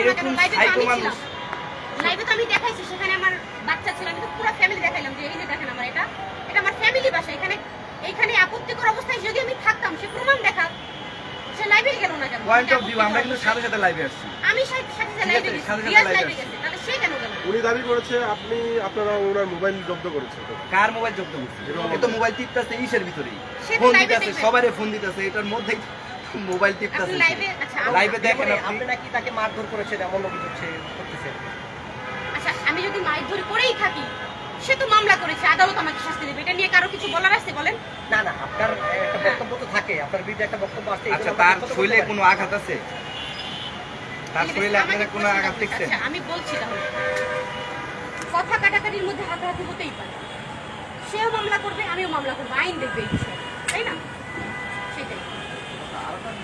এরকম সাইকো মানুষ। লাইভে তো আমি দেখাইছি সেখানে আমার বাচ্চা ছিল আমি তো পুরো ফ্যামিলি দেখাইলাম যে এই যে দেখেন আমার এটা। এটা আমার ফ্যামিলি বাসা এখানে এখানে আপত্তিকর অবস্থায় যদি আমি থাকতাম সে প্রমাণ দেখা সে লাইভে গেল না কেন? পয়েন্ট অফ ভিউ আমরা কিন্তু সাথে সাথে লাইভে আসছি। আমি সাথে সাথে লাইভে গেছি সাথে সাথে লাইভে। গেছে তাহলে সে কেন গেল? উনি দাবি করেছে আপনি আপনারা ওনার মোবাইল জব্দ করেছেন। কার মোবাইল জব্দ করছে এ তো মোবাইল টিপতেছে ইসের ভিতরেই। ফোন দিতেছে সবারে ফোন দিতেছে এটার মধ্যেই মোবাইল টিপতেছে লাইভে আচ্ছা লাইভে দেখেন মানে আপনি। আপনি নাকি তাকে মারধর করেছেন এমন অভিযোগ করতেছে। আচ্ছা আমি যদি মাইক ধরে করেই থাকি সে তো মামলা করেছে আদালত আমাকে শাস্তি দেবে এটা নিয়ে কারও কিছু বলার আছে বলেন? না না আপনার একটা বক্তব্য তো থাকে আপনার বিরুদ্ধে একটা বক্তব্য আছে আচ্ছা তার শরীরে কোনো আঘাত আছে? তার শরীরে আপনারা কোনো আঘাত দেখছেন? আচ্ছা, আমি বলছি তাহলে। কথা কাটাকাটির মধ্যে হাতাহাতি হতেই পারে। সেও মামলা করবে আমিও মামলা করব আইন দেখবে এই বিষয়ে তাই না?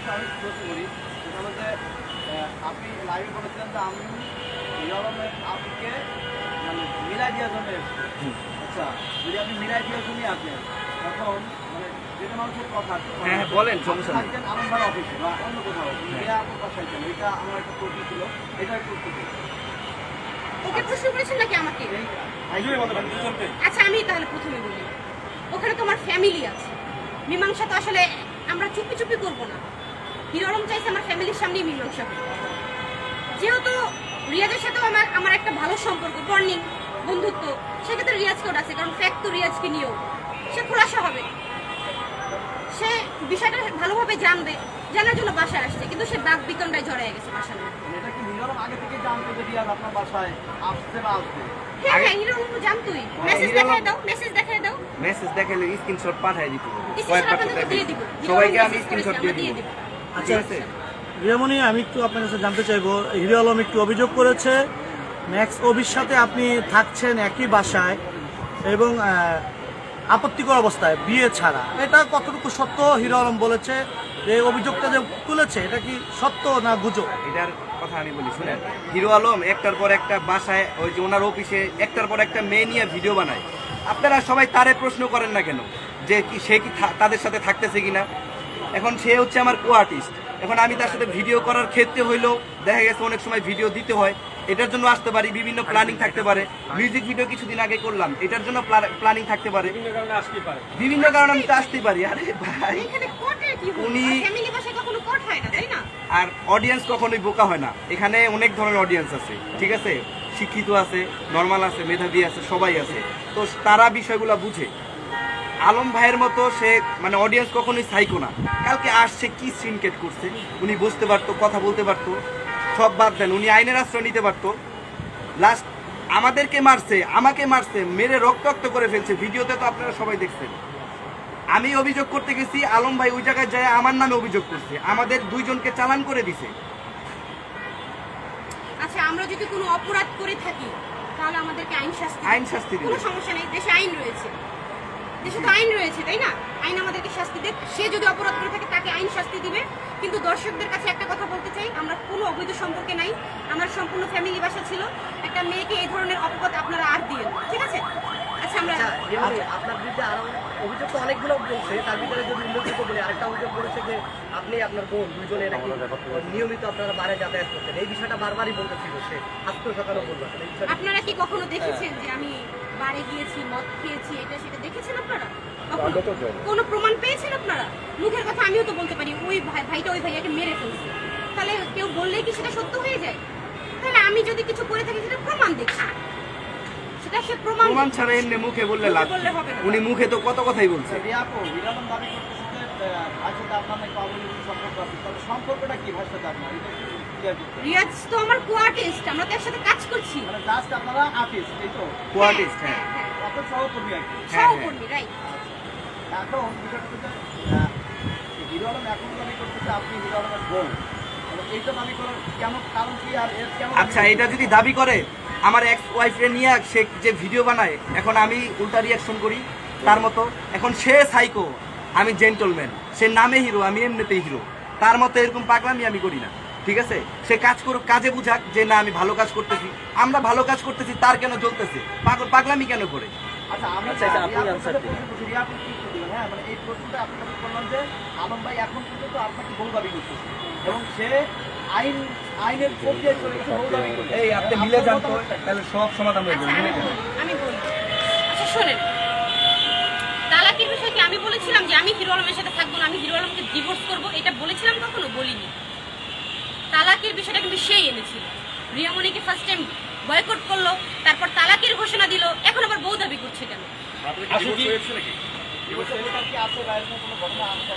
আরেকটা আমি প্রশ্ন করি। সেটা হলো যে আপনি লাইভে বলেছিলেন যে আমি ইয়রমের আপুকে মানে মিলাই দেওয়ার জন্য আচ্ছা যদি আপনি মিলাই দেওয়ার জন্যই আসেন তখন মানে যেটা মানুষের কথা হ্যাঁ, হ্যাঁ, বলেন, সমস্যা নেই। থাকতেন আনন্দবার অফিসে বা অন্য কোথাও। মিয়া আপুর বাসায় এটা আমার একটা প্রশ্ন ছিল। এটা একটু ওকে প্রশ্ন করেছেন নাকি আমাকে? আচ্ছা আমি তাহলে প্রথমে বলি। ওখানে তো আমার ফ্যামিলি আছে। মীমাংসা তো আসলে আমরা চুপি চুপি করব না। হিরোরম চাইছে আমার ফ্যামিলির সামনেই মীমাংসা হবে যেহেতু রিয়াজের সাথেও আমার আমার একটা ভালো সম্পর্ক বর্নিং বন্ধুত্ব সেক্ষেত্রে রিয়াজকেও আছে কারণ ফ্যাক্ট তো রিয়াজকে নিয়েও। সে খোলাসা হবে। সে বিষয়টা ভালোভাবে জানবে জানার জন্য বাসায় আসছে কিন্তু সে দাগ বিতণ্ডায় জড়ায় গেছে বাসায়। এটা কি নিয়রম আগে থেকে জানতো যে রিয়াজ আপনার বাসায় আসছে বা আসবে? হ্যাঁ হ্যাঁ হিরোরম জানতুই। মেসেজ দেখায় দাও মেসেজ দেখায় দাও। মেসেজ দেখালে স্ক্রিনশট পাঠিয়ে দিতে কয়েকবার দিয়ে দিব। সবাইকে আমি স্ক্রিনশট দিয়ে দিব। আছে। রিয়ামণি আমি একটু আপনার কাছে জানতে চাইব হিরো আলম একটু অভিযোগ করেছে ম্যাক্স অবির সাথে আপনি থাকছেন একই বাসায় এবং আপত্তিকর অবস্থায় বিয়ে ছাড়া। এটা কতটুকু সত্য? হিরো আলম বলেছে যে অভিযোগটা যে তুলেছে এটা কি সত্য না গুজব? এটার কথা আমি বলি শুনেন হিরো আলম একটার পর একটা বাসায় ওই যে ওনার অফিসে একটার পর একটা মেয়ে নিয়ে ভিডিও বানায়। আপনারা সবাই তারে প্রশ্ন করেন না কেন? যে কি সে কি তাদের সাথে থাকতেছে কিনা? এখন সে হচ্ছে আমার কো আর্টিস্ট এখন আমি তার সাথে ভিডিও করার ক্ষেত্রে হইলেও দেখা গেছে অনেক সময় ভিডিও দিতে হয়। এটার জন্য আসতে পারি বিভিন্ন প্ল্যানিং থাকতে পারে। মিউজিক ভিডিও কিছুদিন আগে করলাম এটার জন্য প্ল্যানিং থাকতে পারে। বিভিন্ন কারণে আমি তো আসতেই পারি আরে ভাই। উনি- ফ্যামিলি বাসায় কখনো কোর্ট হয় না তাই না? আর অডিয়েন্স কখনোই বোকা হয় না। এখানে অনেক ধরনের অডিয়েন্স আছে ঠিক আছে? শিক্ষিত আছে নর্মাল আছে মেধাবী আছে সবাই আছে। তো তারা বিষয়গুলো বুঝে। আলম ভাইয়ের মতো সে মানে অডিয়েন্স কখনোই সাইকো না। কালকে আসছে কি সিনকেট করছে? উনি বুঝতে পারতো কথা বলতে পারতো। সব বাদ দেন উনি আইনের আশ্রয় নিতে পারতো। লাস্ট আমাদেরকে মারছে আমাকে মারছে মেরে রক্তাক্ত করে ফেলছে। ভিডিওতে তো আপনারা সবাই দেখছেন। আমি অভিযোগ করতে গেছি আলম ভাই ওই জায়গায় যায় আমার নামে অভিযোগ করছে। আমাদের দুইজনকে চালান করে দিছে। আচ্ছা আমরা যদি কোনো অপরাধ করে থাকি তাহলে আমাদেরকে আইন শাস্তি আইন শাস্তি কোনো সমস্যা নেই দেশে আইন রয়েছে। দেশে তো আইন রয়েছে তাই না? আইন আমাদেরকে শাস্তি দেবে সে যদি অপরাধ করে থাকে তাকে আইন শাস্তি দিবে। কিন্তু দর্শকদের কাছে একটা কথা বলতে চাই আমরা কোনো অবৈধ সম্পর্কে নাই। আমার সম্পূর্ণ ফ্যামিলি বাসা ছিল। একটা মেয়েকে এই ধরনের অপবাদ আপনারা আর দিয়ে ঠিক আছে? আচ্ছা আমরা আচ্ছা আপনার বিরুদ্ধে আরও অভিযোগ তো অনেকগুলো বলছে। তার ভিতরে যদি উল্লেখিত বলি আরেকটা অভিযোগ বলেছে যে আপনি আপনার বোন দুজনে নাকি নিয়মিত আপনারা বারে যাতায়াত করতেন। এই বিষয়টা বারবারই বলতেছিল সে। আজকে এই বিষয়টা আপনারা কি কখনো দেখেছেন যে আমি বারে গিয়েছি মদ খেয়েছি এটা সেটা দেখেছেন আপনারা? কোনো প্রমাণ পেয়েছেন আপনারা? মুখের কথা আমিও তো বলতে পারি ওই ভাইটা ওই ভাইয়াকে মেরে ফেলছে। তাহলে কেউ বললেই কি সেটা সত্য হয়ে যায়? তাহলে আমি যদি কিছু করে থাকি সেটা প্রমাণ দেখছি। সেটা সে প্রমাণ প্রমাণ ছাড়া এমনি মুখে বললে লাভ বললে। উনি মুখে তো কত কথাই বলছে। সম্পর্কটা কি সাথে আপনার? রিয়াজ তো আমার কো আর্টিস্ট আমরা তো একসাথে কাজ করছি। মানে জাস্ট আপনারা আর্টিস্ট এই তো? কোয়ার্টিস্ট হ্যাঁ। হ্যাঁ আপনার সহকর্মী আর কি। হ্যাঁ। সহকর্মী রাইট এখন বিষয়টা হচ্ছে হিরো আলম এখন দাবি করতেছে আপনি হিরো আলমের বোন দাবি আচ্ছা এটা যদি দাবি করে আমার এক্স ওয়াইফরে নিয়ে সে যে ভিডিও বানায় এখন আমি উল্টা রিয়াকশন করি তার মতো। এখন সে সাইকো আমি জেন্টলম্যান সে নামে হিরো আমি এমনিতেই হিরো। তার মতো এরকম পাগলামি আমি করি না। ঠিক আছে? সে কাজ করুক কাজে বুঝাক যে না আমি ভালো কাজ করতেছি। আমরা ভালো কাজ করতেছি তার কেন জ্বলতেছে? পাগল পাগলামি কেন করে? আচ্ছা আমরা আচ্ছা, আচ্ছা, আপনি রিয়াপুর দিন। প্রশ্ন করছি, রিয়াপুর কি উত্তর দিবেন? হ্যাঁ মানে এই প্রশ্নটা আপনাকে করলাম যে আলম ভাই এখন পর্যন্ত আপনাকে বহু দাবি করতেছে। এবং সে আইন আইনের প্রক্রিয়ায় চলে গেছে বহু দাবি করে এই আপনি মিলে যান তো তাহলে সব সমাধান হয়ে আচ্ছা যাবে আমি বলি, আচ্ছা শোনেন। তালাকের বিষয়ে কি আমি বলেছিলাম যে আমি হিরো আলমের সাথে থাকব না আমি হিরো আলমকে ডিভোর্স করব? এটা বলেছিলাম কখনো? বলিনি। তালাকের বিষয়টা কিন্তু সেই এনেছিল রিয়ামণিকে ফার্স্ট টাইম বয়কট করল তারপর তালাকের ঘোষণা দিল এখন আবার বউ দাবি করছে কেন?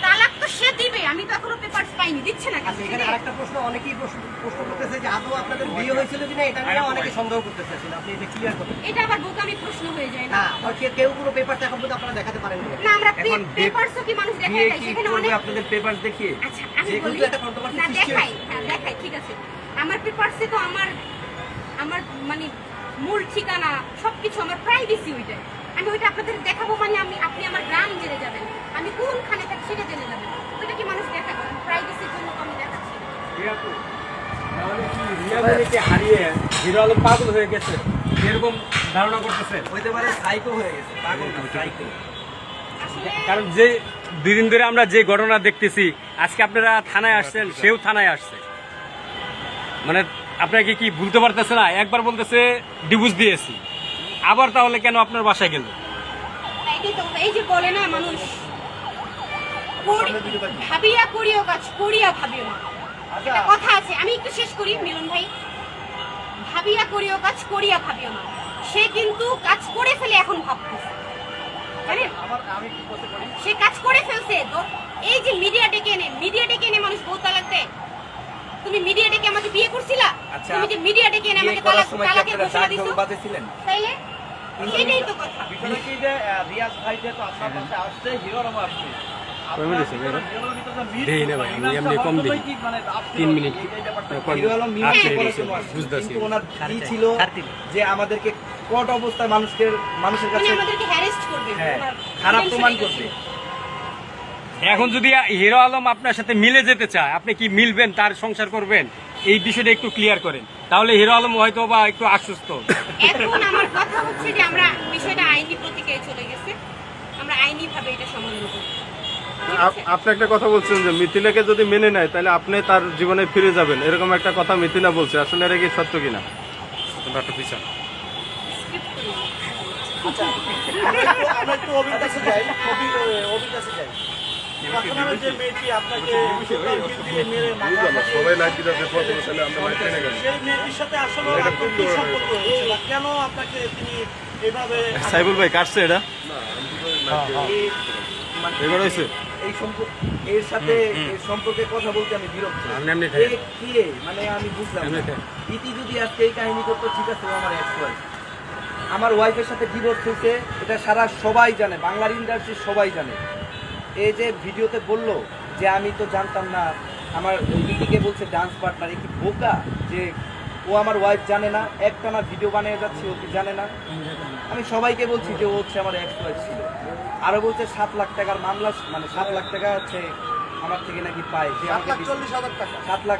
তালাক তো সে দিবে আমি তো এখনও পেপার পাইনি দিচ্ছে না কেন? আচ্ছা এখানে আরেকটা প্রশ্ন অনেকেই প্রশ্ন করতেছে যে আদৌ আপনাদের বিয়ে হয়েছিল কিনা এটা নিয়ে অনেকে সন্দেহ করতেছে আসলে আপনি এটা ক্লিয়ার করতে এটা আবার বোকামি প্রশ্ন হয়ে যায় না? আর কেউ পুরো পেপারটা এখন পর্যন্ত আপনারা দেখাতে পারেন না আমরা এখন পেপারসও কি মানুষ দেখায় সেখানে অনেক আপনাদের পেপার দেখিয়ে? আচ্ছা আমি বলি একটা controversy না দেখাই হ্যাঁ দেখাই ঠিক আছে। আমার পেপারসে তো আমার আমার মানে মূল ঠিকানা সবকিছু আমার প্রাইভেসি ওইটাই। আমি ওইটা আপনাদের দেখাবো মানে আমি আপনি আমার গ্রাম জেনে যাবেন। আমি কোনখানে থাকি সেটা জেনে যাবেন। ওইটা কি মানুষ দেখা প্রাইভেসির জন্য তো আমি দেখাচ্ছি। হারিয়ে হিরো আলম পাগল হয়ে গেছে? এরকম ধারণা করতেছেন হইতে পারে সাইকো হয়ে গেছে পাগল সাইকো কারণ যে দুদিন ধরে আমরা যে ঘটনা দেখতেছি আজকে আপনারা থানায় আসছেন সেও থানায় আসছে। মানে আপনাকে কি ভুলতে পারতেছে না? একবার বলতেছে ডিভোর্স দিয়েছি। আবার তাহলে কেন আপনার বাসায় গেল? এই যে বলে না মানুষ ভাবিয়া করিও কাজ করিয়া ভাবিও না। একটা কথা আছে আমি একটু শেষ করি মিলন ভাই। ভাবিয়া করিও কাজ করিয়া ভাবিও না। সে কিন্তু কাজ করে ফেলে এখন ভাবতেছে। জানেন? সে কাজ করে ফেলছে। তো এই যে মিডিয়া ডেকে এনে মিডিয়া ডেকে এনে মানুষ বউ তালাক দেয়। তুমি মিডিয়া ডেকে আমাকে বিয়ে করছিলা? আচ্ছা, তুমি যে মিডিয়া ডেকে এনে আমাকে তালাক তালাকের ঘোষণা দিছো? তাইলে? সেটাই তো কথা। বিষয়টা কি যে রিয়াজ ভাই যেহেতু আপনার পাশে আসছে হিরো আসছে। আপনার ভিতরে হিরো? আলমের ভিতরে যে মিল দেই না ভাই, আমি এমনি কম দিই। কি মানে ছাড়তি। যে আমাদেরকে কট অবস্থায় মানুষকে মানুষের মানে কাছে আমাদেরকে হ্যারেস্ট করবে হ্যাঁ, খারাপ প্রমাণ করবে। এখন যদি হিরো আলম আপনার সাথে মিলে যেতে চায় আপনি কি মিলবেন তার সংসার করবেন? এই বিষয়টা একটু ক্লিয়ার করেন। তাহলে হিরো আলম হয়তো বা একটু আশ্বস্ত। এখন আমার কথা হচ্ছে যে আমরা বিষয়টা আইনি প্রতিক্রিয়ায় চলে গেছে। আমরা আইনি ভাবে এটা সমাধান করব। আপ- আপনি একটা কথা বলছেন যে মিথিলাকে যদি মেনে নেয় তাহলে আপনি তার জীবনে ফিরে যাবেন। এরকম একটা কথা মিথিলা বলছে। আসলে এটা কি সত্য কিনা? Skip করি। আমরা একটু অভির কাছে যাই। অভির অভির কাছে যাই। সাইবুল ভাই, কাটছে এটা? এবার হয়েছে? এর সাথে এর সম্পর্কে কথা বলতে আমি বিরক্ত মানে আমি বুঝলাম। ইতি যদি এই কাহিনী করতো ঠিক আছে আমার আমার ওয়াইফের সাথে ডিভোর্স হয়েছে, এটা সারা সবাই জানে, বাংলার ইন্ডাস্ট্রি সবাই জানে। এই যে ভিডিওতে বলল যে আমি তো জানতাম না আমার দিদিকে বলছে ডান্স পার্টনার কি বোকা? যে ও আমার ওয়াইফ জানে না একটানা ভিডিও বানিয়ে যাচ্ছে ও কি জানে না? আমি সবাইকে বলছি যে ও হচ্ছে আমার এক্স ওয়াইফ ছিল। আরও বলছে সাত লাখ টাকার মামলা মানে সাত লাখ টাকা হচ্ছে আমার থেকে নাকি পায় যে সাত আমাকে লাখ চল্লিশ হাজার টাকা। সাত লাখ।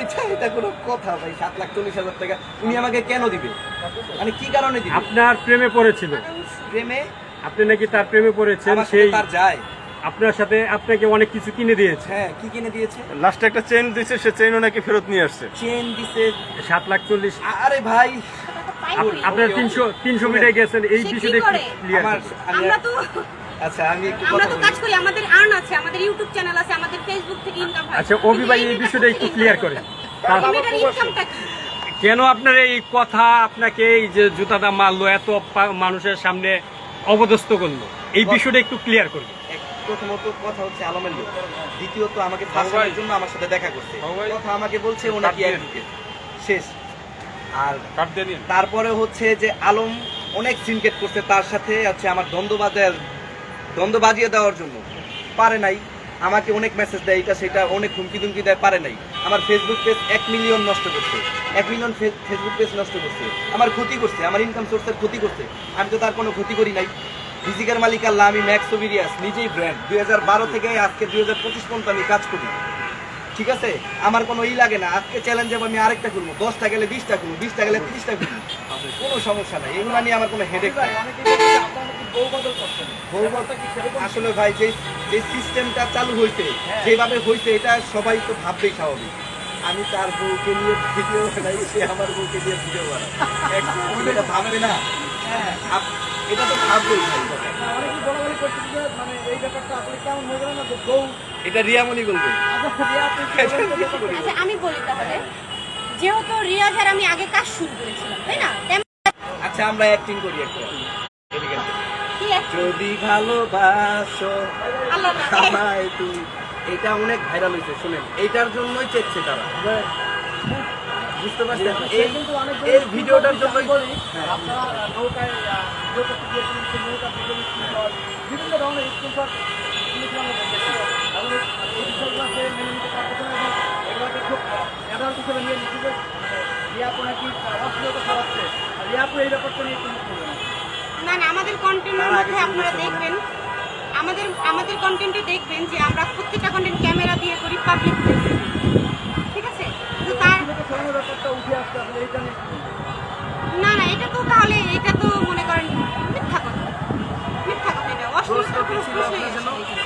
এটা এটা কোনো কথা ভাই সাত লাখ চল্লিশ হাজার টাকা। উনি আমাকে কেন দিবে? মানে কি কারণে দিবে? আপনার প্রেমে পড়েছিল। প্রেমে আপনি নাকি তার প্রেমে পড়েছেন সেই তার যায়। আপনার সাথে আপনাকে অনেক কিছু কিনে দিয়েছে। হ্যাঁ কি কিনে দিয়েছে? লাস্টে একটা চেন দিয়েছে সে চেনও নাকি ফেরত নিয়ে আসছে। চেন দিছে। সাত লাখ চল্লিশ। আরে ভাই। আপনার তিনশো তিনশো মিটার গেছেন এই বিষয়টা একটু করে? ক্লিয়ার আমার আমি আমরা তো আচ্ছা আমি একটু আমরা তো কাজ করি আমাদের আর্ন আছে আমাদের ইউটিউব চ্যানেল আছে আমাদের ফেসবুক থেকে ইনকাম হয়। আচ্ছা অভি ভাই এই বিষয়টা একটু ক্লিয়ার করেন তার- এটার ইনকামটা কি? কেন আপনার এই কথা আপনাকে এই যে জুতাটা মারলো এত মানুষের সামনে অবদস্ত করল এই বিষয়টা একটু ক্লিয়ার করবে। এক- প্রথমত কথা হচ্ছে আলমের লোক। দ্বিতীয়ত আমাকে ফাঁসানোর জন্য আমার সাথে দেখা করছে। কথা আমাকে বলছে ওনাকে নাকি অ্যাডভোকেট শেষ। আর তারপরে হচ্ছে যে আলম অনেক সিনকেট করছে তার সাথে হচ্ছে আমার দ্বন্দ্ব বাজার দ্বন্দ্ব বাজিয়ে দেওয়ার জন্য। পারে নাই। আমাকে অনেক মেসেজ দেয়, এটা সেটা অনেক হুমকি দুমকি দেয়, পারে নাই। আমার ফেসবুক পেজ এক মিলিয়ন নষ্ট করছে। এক মিলিয়ন ফেসবুক পেজ নষ্ট করছে। আমার ক্ষতি করছে, আমার ইনকাম সোর্সের ক্ষতি করছে। আমি তো তার কোনো ক্ষতি করি নাই। ফিজিকের মালিক আল্লাহ, আমি ম্যাক্স ওবিরিয়াস নিজেই ব্র্যান্ড দুই হাজার বারো থেকে আজকে দুই হাজার পঁচিশ পর্যন্ত আমি কাজ করি। ঠিক আছে? আমার কোনো ই লাগে না। আজকে চ্যালেঞ্জ আমি আরেকটা করব। দশটা গেলে বিশটা করব, বিশটা গেলে তিরিশটা করব। কোনো সমস্যা নাই। এগুলো নিয়ে আমার কোনো হেডেক নাই। আসলে ভাই যে যে সিস্টেমটা চালু হয়েছে যেভাবে হয়েছে এটা সবাই তো ভাববেই স্বাভাবিক। আমি তার বউকে নিয়ে ভিডিও বানাই সে আমার বউকে নিয়ে ভিডিও বানাই এটা ভাববে না। এটা তো ভাববেই। মানে হয়ে গেল না যে বউ এটা রিয়ামণি বলবে। আচ্ছা ব্যাপারটা? আচ্ছা আমি বলি তাহলে। যেহেতু রিয়াজ আর আমি আগে কাজ শুরু করেছিলাম তাই না? আচ্ছা আমরা অ্যাক্টিং করি একটা। যদি ভালোবাসো আমায় তুমি এটা অনেক ভাইরাল হয়েছে শুনেন। এইটার জন্যই চেয়েছে তারা। বুঝতে পারছেন? এই কিন্তু অনেক এই ভিডিওটার স্ক্রিনশট বিভিন্ন ধরনের স্ক্রিনশট এবং এই বিষয়গুলো মেনে নিতে পারতেছে না এবং এগুলোকে খুব অ্যাডাল্ট হিসেবে নিয়ে মানে রিয়াপু নাকি অশ্লীলতা ছড়াচ্ছে রিয়াপু এই ব্যাপারটা নিয়ে কোনো করবে না না আমাদের কন্টেন্টের মধ্যে আপনারা দেখবেন আমাদের আমাদের কন্টেন্টে দেখবেন যে আমরা প্রত্যেকটা কন্টেন্ট ক্যামেরা দিয়ে করি পাবলিক ঠিক আছে? তো তার? না না এটা তো তাহলে এটা তো মনে করেন মিথ্যা কথা। মিথ্যা কথা এটা। অশ্লীলতা প্রশ্ন প্রশ্নই